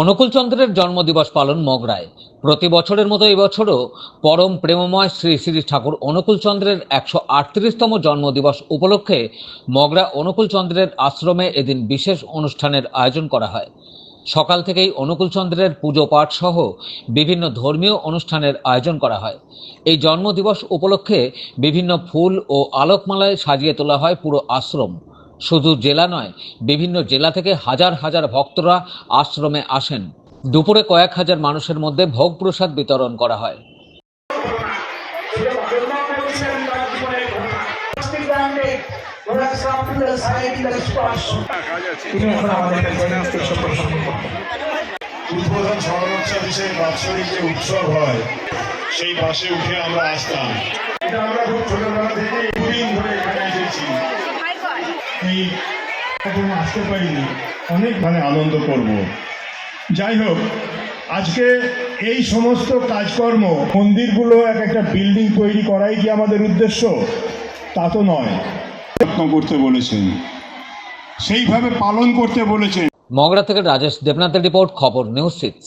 অনুকূলচন্দ্রের জন্মদিবস পালন মগরায়। প্রতি বছরের মতো এবছরও পরম প্রেমময় শ্রী শ্রী ঠাকুর অনুকূলচন্দ্রের একশো আটত্রিশতম জন্মদিবস উপলক্ষে মগরা অনুকূলচন্দ্রের আশ্রমে এদিন বিশেষ অনুষ্ঠানের আয়োজন করা হয়। সকাল থেকেই অনুকূলচন্দ্রের পুজো পাঠ সহ বিভিন্ন ধর্মীয় অনুষ্ঠানের আয়োজন করা হয়। এই জন্মদিবস উপলক্ষে বিভিন্ন ফুল ও আলোকমালায় সাজিয়ে তোলা হয় পুরো আশ্রম। শুধু জেলা নয়, বিভিন্ন জেলা থেকে হাজার হাজার ভক্তরা আশ্রমে আসেন। দুপুরে কয়েক হাজার মানুষের মধ্যে ভোগ প্রসাদ বিতরণ করা হয়। উৎসব হয়, সেই বাসে উঠে আমরা আসতাম। আমরা খুব ছোটবেলা আসতে পারিনি অনেক মানে আনন্দ করব। যাই হোক আজকে এই সমস্ত কাজকর্ম মন্দিরগুলো এক একটা বিল্ডিং তৈরি করাই কি আমাদের উদ্দেশ্য? তা তো নয়। যত্ন করতে বলেছেন। সেইভাবে পালন করতে বলেছেন। মগরা থেকে রাজেশ দেবনাথের রিপোর্ট খবর নিউজ সিক্স